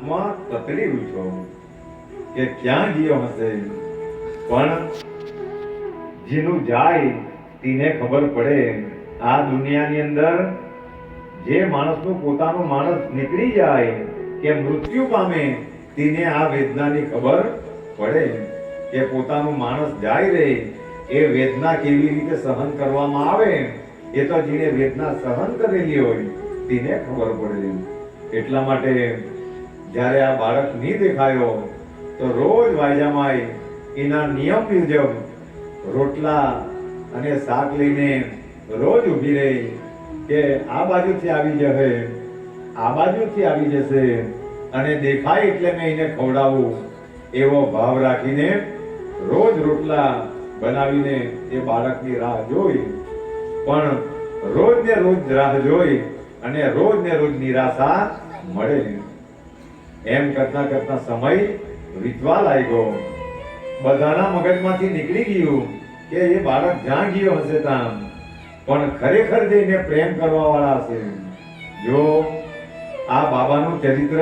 આત્મા તતડી ઉઠ્યો કે ક્યાં ગયો હશે? પણ જેનું જાય તેને ખબર પડે. આ દુનિયાની અંદર જે માણસનું પોતાનું માણસ નીકળી જાય કે મૃત્યુ પામે તેને આ વેદનાની ખબર પડે. કે પોતાનું માણસ જાય રહે એ વેદના કેવી રીતે સહન કરવામાં આવે? એ તો જેને વેદના સહન કરેલી હોય, તેને ખબર પડે. એટલા માટે જ્યારે આ બાળક નહીં દેખાયો, તો રોજ વાયજામાં એના નિયમ મુજબ રોટલા અને શાક લઈને રોજ ઊભી રહી કે આ બાજુથી આવી જશે, આ બાજુથી આવી જશે અને દેખાય એટલે મેં એને ખવડાવું એવો ભાવ રાખીને રોજ રોટલા બનાવીને એ બાળકની રાહ જોઈ. પણ રોજ ને રોજ રાહ જોઈ અને રોજ ને રોજ નિરાશા મળે એમ કરતા કરતા સમય વીતવા લાગ્યો. બધાના મગજમાંથી નીકળી ગયું કે એ બાળક જ્યાં ગયો હશે ત્યાં. પણ ખરેખર જઈને પ્રેમ કરવાવાળા હશે. જો આ બાબાનું ચરિત્ર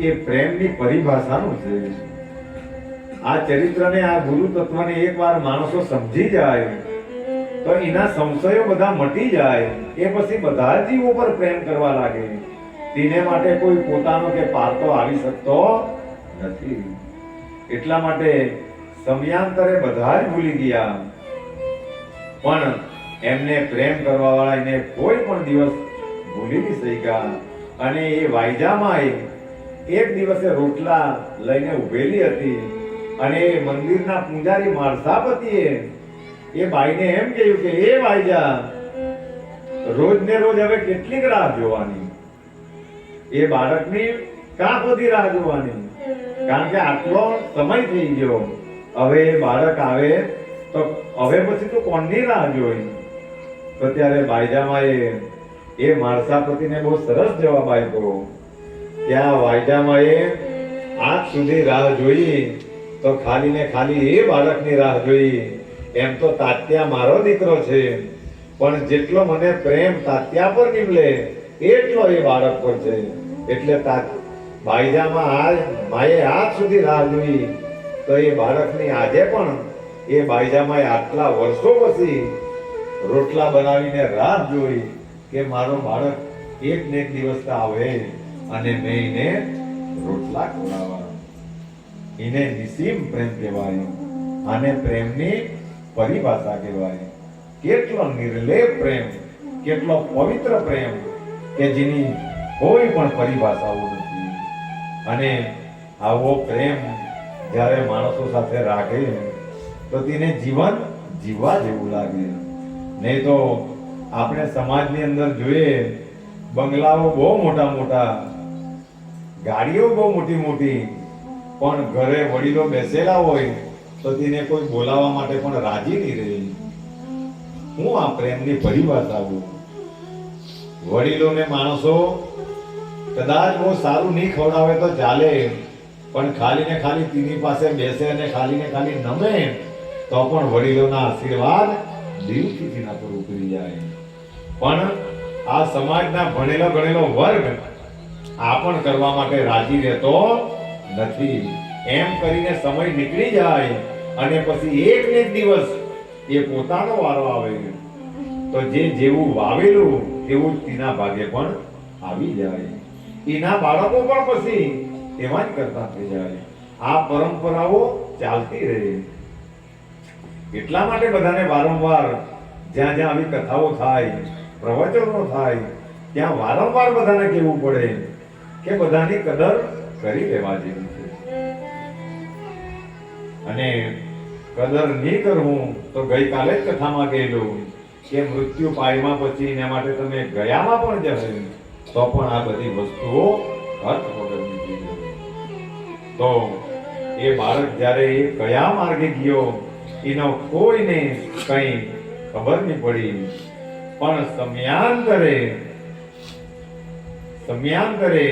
એ પ્રેમની પરિભાષાનું છે. આ ચરિત્રને આ ગુરુ તત્વને એકવાર માણસો સમજી જાય, તો એના સંશયો બધા મટી જાય. એ પછી બધા જીવો પર પ્રેમ કરવા લાગે. તેને માટે કોઈ પોતાનો કે પારતો આવી શકતો નથી. એટલા માટે સમયાંતરે બધા જ ભૂલી ગયા. પણ એમને પ્રેમ કરવા વાળા એને કોઈ પણ દિવસ ભૂલી નહીં શક્યા અને એ વાયજામાં એક દિવસે રોટલા લઈને ઉભેલી હતી. અને એ મંદિરના પૂજારી મારસાપતિએ એ બાઈને એમ કહ્યું કે, એ વાયજા રોજ ને રોજ હવે કેટલીક રાહ જોવાની. એ બાળકની કાં સુધી રાહ જોવાની? કારણ કે આટલો સમય થઈ ગયો. હવે એ બાળક આવે, તો હવે પછી તો કોણની રાહ જોઈ? તો ત્યારે બાયજામાએ એ માળસાપતિને બહુ સરસ જવાબ આપ્યો. ત્યાં વાયદામાં વાયજામાએ આજ સુધી રાહ જોઈ, તો ખાલી ને ખાલી એ બાળકની રાહ જોઈ. એમ તો તાત્યા મારો દીકરો છે. પણ જેટલો મને પ્રેમ તાત્યા પર નીમલે એટલો એ બાળક પર છે. એટલે તા બાઈજામાં આજ માએ આજ સુધી રાહ જોઈ. તો એ બાળકની આજે પણ એ બાઈજામાં આટલા વર્ષો પછી રોટલા બનાવીને રાહ જોઈ કે મારો બાળક એક ને એક દિવસ આવે અને મેં એને રોટલા ખવડાવવા એને નિસીમ પ્રેમ કહેવાય આને પ્રેમની પરિભાષા કહેવાય. કેટલો નિર્લેપ પ્રેમ, કેટલો પવિત્ર પ્રેમ કે જેની કોઈ પણ પરિભાષાઓ નથી. અને આવો પ્રેમ જ્યારે માણસો સાથે રાખે તો તેને જીવન જીવવા જેવું લાગે. નહીં તો આપણે સમાજની અંદર જોઈએ, બંગલાઓ બહુ મોટા મોટા, ગાડીઓ બહુ મોટી મોટી, પણ ઘરે વડીલો બેસેલા હોય, તો તેને કોઈ બોલાવવા માટે પણ રાજી નહીં રહે. હું આ પ્રેમની પરિભાષાવું વડીલોને માણસો કદાચ બહુ સારું નહીં ખવડાવે તો ચાલે. પણ ખાલી ને ખાલી તેની પાસે બેસે અને ખાલી ને ખાલી નમે, તો પણ વડીલોના આશીર્વાદ દિલથી તેના પર ઉતરી જાય. પણ આ સમાજના ભણેલો ગણેલો વર્ગ આ પણ કરવા માટે રાજી રહેતો નથી. એમ કરીને સમય નીકળી જાય અને પછી એક ને દિવસ એ પોતાનો વારો આવે. તો જે જેવું વાવેલું, તેવું તેના ભાગે પણ આવી જાય. એના બાળકો પણ પછી એમાં જ કરતા થઈ જાય આ પરંપરાઓ ચાલતી રહે એટલા માટે બધાને વારંવાર જ્યાં જ્યાં આવી કથાઓ થાય, પ્રવચનો થાય, ત્યાં વારંવાર બધાને કહેવું પડે કે બધાની કદર કરી લેવા જેવી છે. અને કદર નહીં કરવું તો ગઈકાલે જ કથામાં કહેલું કે મૃત્યુ પાયમાં પછી એના માટે તમે ગયામાં પણ જશે. તો પણ આ બધી વસ્તુઓ અર્થ વગરની થઈ તો એ બાળક જ્યારે એ કયા માર્ગે ગયો, એનો કોઈને કંઈ ખબર નહીં પડી. પણ સમયાંતરે સમયાંતરે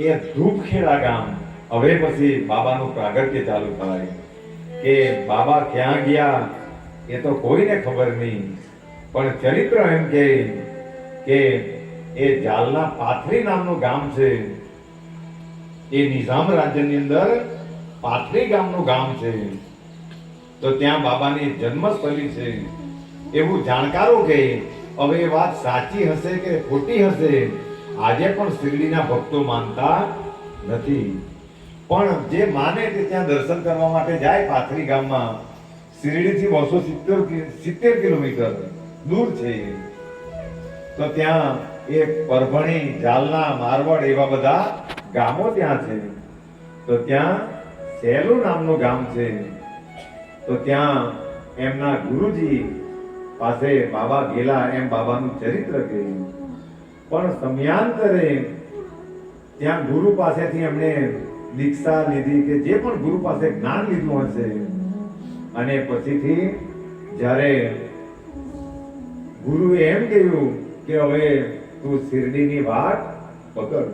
એ ધૂપખેડા ગામ, હવે પછી બાબાનું પ્રાગટ્ય ચાલુ થાય. કે બાબા ક્યાં ગયા, એ તો કોઈને ખબર નહીં. પણ ચરિત્ર એમ કે એ જાલના પાથરી નામનું ગામ છે. એ નિઝામ રાજ્યની અંદર પાથરી ગામનું ગામ છે. તો ત્યાં બાબાની જન્મસ્થલી છે. એવું જાણકારો કે હવે એ વાત સાચી હશે કે ખોટી હશે? આજે પણ શિરડીના ભક્તો માનતા નથી. પણ જે માને તે ત્યાં દર્શન કરવા માટે જાય પાથરી ગામમાં. શિરડીથી બસો સિત્તેર સિત્તેર કિલોમીટર દૂર છે. તો ત્યાં એ પરભણી જાલના મારવાડ એવા બધા ગામો ત્યાં છે. તો ત્યાં સેલુ નામનું ગામ છે. તો ત્યાં એમના ગુરુજી પાસે બાબા ગેલા એમ બાબાનું ચરિત્ર કહ્યું પણ સમયાંતરે ત્યાં ગુરુ પાસેથી એમણે દીક્ષા લીધી કે જે પણ ગુરુ પાસે જ્ઞાન લીધું હશે. અને પછીથી જ્યારે ગુરુએ એમ કહ્યું કે હવે તું શિરડીની વાત પકડ.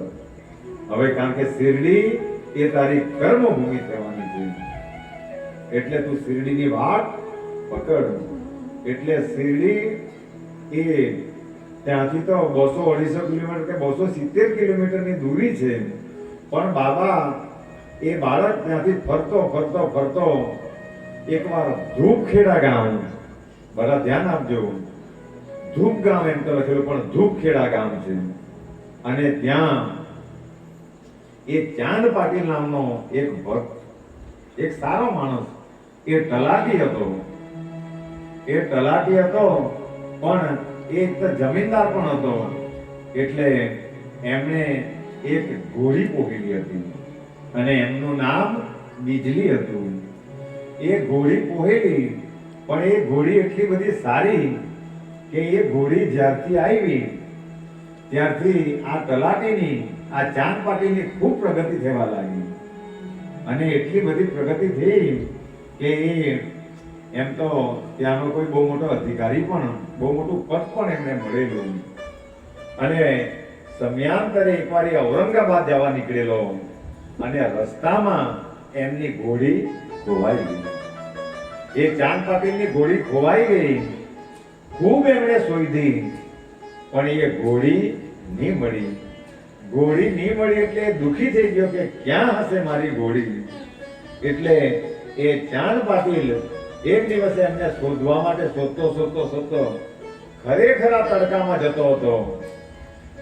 હવે કારણ કે શિરડી એ તારી કર્મભૂમિ થવાની છે. એટલે તું શિરડીની વાત પકડ. એટલે શિરડી એ ત્યાંથી તો બસો અઢીસો કિલોમીટર કે બસો સિત્તેર કિલોમીટરની દૂરી છે. પણ બાબા, એ બાળક ત્યાંથી ફરતો ફરતો ફરતો એકવાર ધૂપખેડા ગામ. બધા ધ્યાન આપજો. ધૂપ ગામ એમ તો લખેલું, પણ ધૂપખેડા ગામ છે. અને ત્યાં એ ચાંદ પાટીલ નામનો એક ભક્ત, એક સારો માણસ, એ તલાટી હતો. એ તલાટી હતો, પણ એ જમીનદાર પણ હતો. એટલે એમણે એક ઘોડી પોગેલી હતી. અને એમનું નામ બીજલી હતું. એ ઘોડી પોહેલી પણ એ ઘોડી એટલી બધી સારી કે એ ઘોડી જ્યારથી આવી, ત્યારથી આ તલાટીની, આ ચાંદ પાટીની ખૂબ પ્રગતિ થવા લાગી. અને એટલી બધી પ્રગતિ થઈ કે એ એમ તો ત્યાંનો કોઈ બહુ મોટો અધિકારી પણ, બહુ મોટું પદ પણ એમને મળેલું. અને સમયાંતરે એકવાર એ ઔરંગાબાદ જવા નીકળેલો અને રસ્તામાં એમની ઘોડી ખોવાઈ ગઈ. એ ચાંદ પાટીલની ઘોડી ખોવાઈ ગઈ ખૂબ એમણે શોધી પણ એ ગોળી નહીં મળી. ગોળી નહીં મળી એટલે દુઃખી થઈ ગયો કે ક્યાં હશે મારી ગોળી? એટલે એ ચાંદ પાટીલ એક દિવસે એમને શોધવા માટે શોધતો શોધતો શોધતો ખરેખર આ તડકામાં જતો હતો.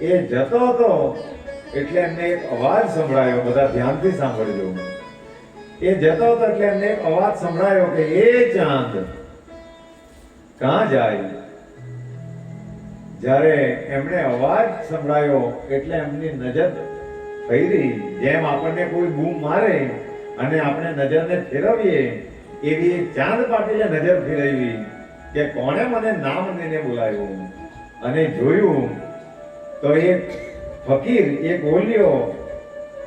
એ જતો હતો એટલે એમને એક અવાજ સંભળાયો. બધા ધ્યાનથી સાંભળજો. એ જતો હતો એટલે એમને એક અવાજ સંભળાયો કે, એ ચાંદ કાં જાય? જ્યારે એમણે અવાજ સંભળાયો એટલે એમની નજર ફેરી, જેમ આપણને કોઈ બૂમ મારે અને આપણે નજરને ફેરવીએ, એવી ચાંદ પાટીલે નજર ફેરવી કે કોણે મને નામ લઈને બોલાવ્યો અને જોયું તો એક ફકીર, એક ઓલિયો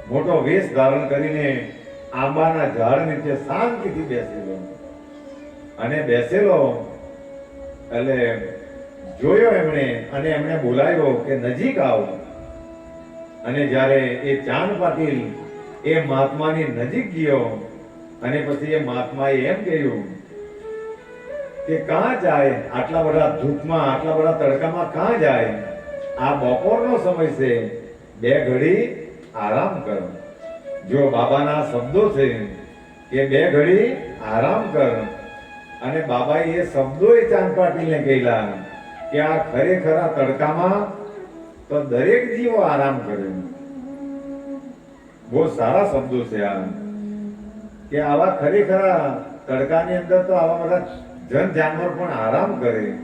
મોટો વેશ ધારણ કરીને આંબાના ઝાડ નીચે શાંતિથી બેસેલો. અને બેસેલો એટલે જોયો એમણે અને એમણે બોલાવ્યો કે નજીક આવો. અને જ્યારે એ ચાંદ પાટીલ એ મહાત્માની નજીક ગયો અને પછી એ મહાત્માએ એમ કહ્યું કે કાં જાય? આટલા બધા ધૂપમાં, આટલા બધા તડકામાં કાં જાય? આ બપોરનો સમય છે. બે ઘડી આરામ કર. જો બાબાના શબ્દો છે કે બે ઘડી આરામ કર. અને બાબાએ શબ્દો એ ચાંદ પાટીલને કહેલા કે આ ખરેખર આ તડકામાં તો દરેક જીવો આરામ કરે. બહુ સારા શબ્દો છે આ. કે આવા ખરેખર તડકાની અંદર તો આવા બધા જન જાનવર પણ આરામ કરે.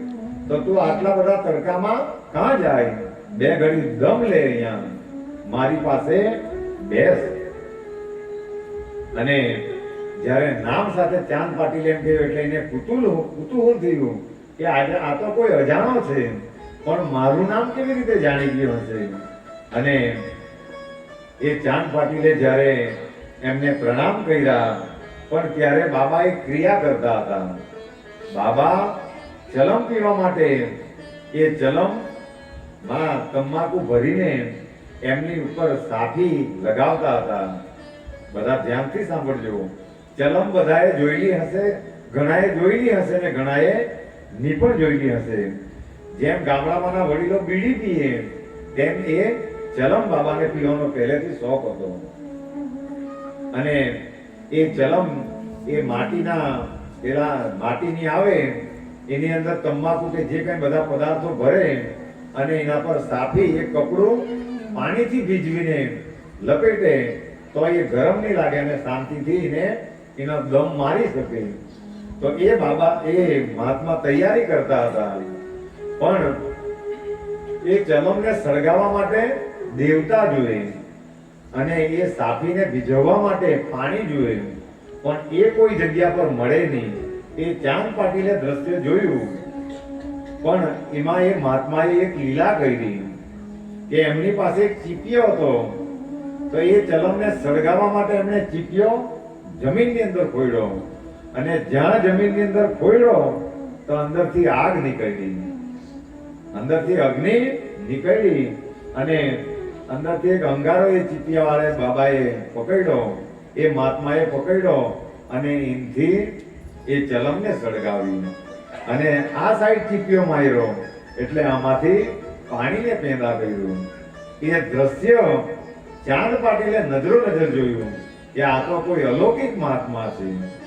તો તું આટલા બધા તડકામાં કાં જાય? બે ઘડી દમ લે અહીંયા. મારી પાસે બેસ. અને જ્યારે નામ સાથે ચાંદ પાટીલ એમ કહ્યું એટલે એને કુતુલ કુતુહલ થયું કે આજે આ તો કોઈ અજાણો છે. પણ મારું નામ કેવી રીતે જાણી ગયું હશે? અને એ ચાંદ પાટીલે જ્યારે એમને પ્રણામ કર્યા, પણ ત્યારે બાબા એ ક્રિયા કરતા હતા. બાબા, ચલમ પીવા માટે. એ ચલમમાં તમાકુ ભરીને એમની ઉપર સાફી લગાવતા હતા. બધા ધ્યાનથી સાંભળજો. ચલમ બધાએ જોયેલી હશે, ઘણાએ જોયેલી હશે ને ઘણાએ ની પણ જોયેલી હશે. જેમ ગામડામાંના વડીલો બીડી પીએ, તેમ એ ચલમ બાબાને પીવાનો પહેલેથી શોખ હતો. અને એ ચલમ એ માટીના પેલા માટીની આવે, એની અંદર તમાકુ કે જે કઈ બધા પદાર્થો ભરે અને એના પર સાફી એ કપડું પાણીથી ભીજવીને લપેટે, તો એ ગરમ નહીં લાગે અને શાંતિથી એને એનો દમ મારી શકે. તો એ બાબા, એ મહાત્મા તૈયારી કરતા હતા. પણ એ ચલમને સળગાવવા માટે દેવતા જોઈએ અને એ સાપીને ભીજવવા માટે પાણી જોઈએ પણ એ કોઈ જગ્યા પર મળે નહીં. એ ચાંદ પાટીલે દ્રશ્ય જોયું. પણ એમાં એ મહાત્માએ એક લીલા કરી. કે એમની પાસે એક ચીપિયો હતો. તો એ ચલમને સળગાવવા માટે એમણે ચીપિયો જમીનની અંદર ખોયડો અને જ્યાં જમીનની અંદર ખોયડો, તો અંદરથી આગ નીકળી. અંદરથી અગ્નિ નીકળી અને અંદરથી એક અંગારો એ ચીપિયા વાળા બાબાએ પકડ્યો. એ મહાત્માએ પકડ્યો અને એનથી એ ચલમને સળગાવી અને આ સાઈડ ચીપિયો માર્યો. એટલે આમાંથી પાણીને પેદા કર્યું. એ દ્રશ્ય ચાંદ પાટીલે નજરો નજર જોયું. કે આ તો કોઈ અલૌકિક મહાત્મા છે.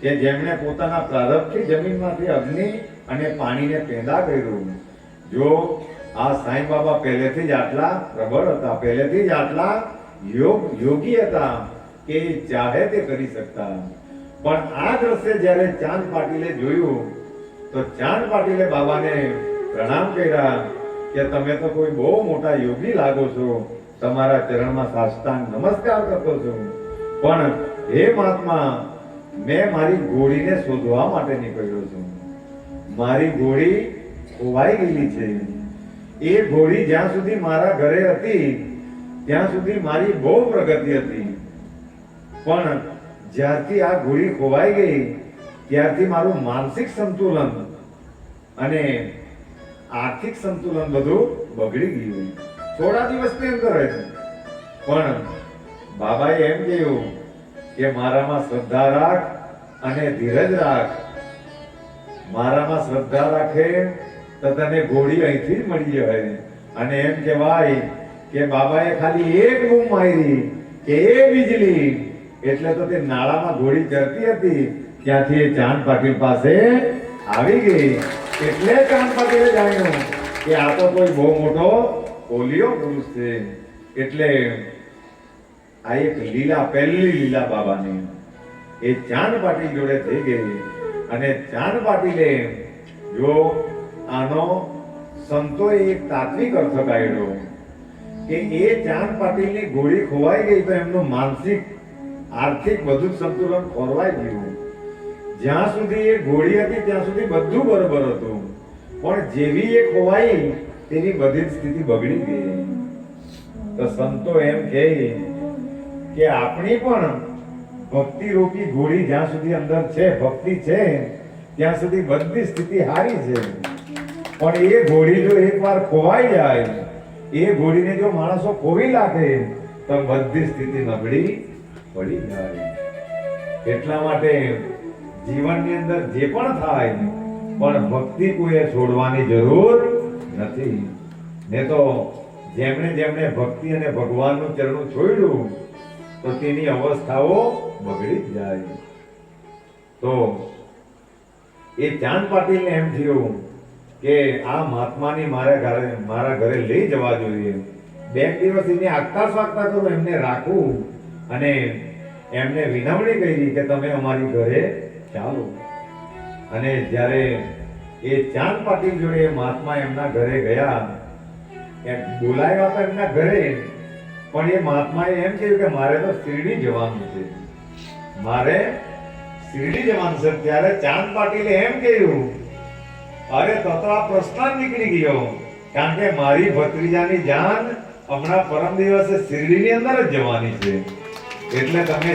કે જેમણે પોતાના પ્રારબ્ધથી જમીનમાંથી અગ્નિ અને પાણીને પેદા કર્યું. જો આ સાંઈ બાબા પહેલેથી જ આટલા પ્રબળ હતા, પહેલેથી જ આટલા યોગ, યોગી હતા કે ચાહે તે કરી શકતા. પણ આ દ્રશ્ય જ્યારે ચાંદ પાટીલે જોયું, તો ચાંદ પાટીલે બાબાને પ્રણામ કર્યા કે તમે તો કોઈ બહુ મોટા યોગી લાગો છો. તમારા ચરણમાં સાષ્ટાંગ નમસ્કાર કરતો છું. પણ હે મહાત્મા, મેં મારી ઘોડીને શોધવા માટે નીકળ્યો છું. મારી ઘોડી ખોવાઈ ગયેલી છે. એ ઘોડી જ્યાં સુધી મારા ઘરે હતી, ત્યાં સુધી મારી બહુ પ્રગતિ હતી. પણ જ્યારથી આ ઘોડી ખોવાઈ ગઈ, ત્યારથી મારું માનસિક સંતુલન અને આર્થિક સંતુલન બધું બગડી ગયું. થોડા દિવસની અંદર જ પણ બાબાએ એમ કહ્યું કે મારામાં શ્રદ્ધા રાખ અને ધીરજ રાખ. મારામાં શ્રદ્ધા રાખે તો તને ઘોડી અહીંથી જ મળી જાય અને એમ કહેવાય કે બાબાએ ખાલી એક બૂમ મારી કે એ વીજળી. એટલે તો તે નાળામાં ઘોડી ચડતી હતી. ત્યાંથી એ ચાંદ પાટીલ પાસે આવી ગઈ. એટલે ચાંદ પાટીલે જાણ્યું કે આ તો કોઈ બહુ મોટો પોલિયો પુરુષ છે. એટલે આ એક લીલા, પહેલી લીલા બાબાની એ ચાંદ પાટીલ જોડે થઈ ગઈ. અને ચાંદ પાટીલે જો આનો સંતોએ એક તાત્વિક અર્થ કાઢ્યો કે એ ચાંદ પાટીલની ગોળી ખોવાઈ ગઈ તો એમનું માનસિક, આર્થિક બધું સંતુલન ખોરવાઈ ગયું. જ્યાં સુધી એ ગોળી હતી ત્યાં સુધી બધું બરોબર હતું. પણ જેવી એ ખોવાઈ તેની બધી સ્થિતિ બગડી ગઈ. તો સંતો એમ કહે કે આપણી પણ ભક્તિ રૂપી ઘોડી જ્યાં સુધી અંદર છે, ભક્તિ છે, ત્યાં સુધી બધી સ્થિતિ હારી છે. પણ એ ઘોડી જો એકવાર ખોવાઈ જાય, એ ઘોડીને જો માણસો ખોવી નાખે, તો બધી સ્થિતિ નબળી પડી જાય. એટલા માટે જીવનની અંદર જે પણ થાય, પણ ભક્તિ કોઈએ છોડવાની જરૂર નથી. ને તો જેમણે જેમણે ભક્તિ અને ભગવાનનું ચરણું છોડ્યું, તો તેની અવસ્થાઓ બગડી જાય. તો એ ચાંદ પાટીલને એમ થયું કે આ મહાત્માની મારા ઘરે મારા ઘરે લઈ જવા જોઈએ. બે દિવસ એને આગતા સ્વાગતા કરું, એમને રાખું અને એમને વિનવણી કરી કે તમે અમારી ઘરે ચાલો. અને જ્યારે એ ચાંદ પાટીલ જોડે મહાત્મા એમના ઘરે ગયા બોલાવ્યા હતા એમના ઘરે. પણ એ મહાત્માએ એમ કહ્યું કે મારે તો શિરડી જવાનું છે. મારે શિરડી જવાનું છે. ત્યારે ચાંદ પાટીલે એમ કહ્યું, અરે તો તો આ પ્રશ્ન નીકળી ગયો. કારણ કે મારી ભત્રીજાની જાન હમણાં પરમ દિવસે શિરડીની અંદર જ જવાની છે. એટલે તમે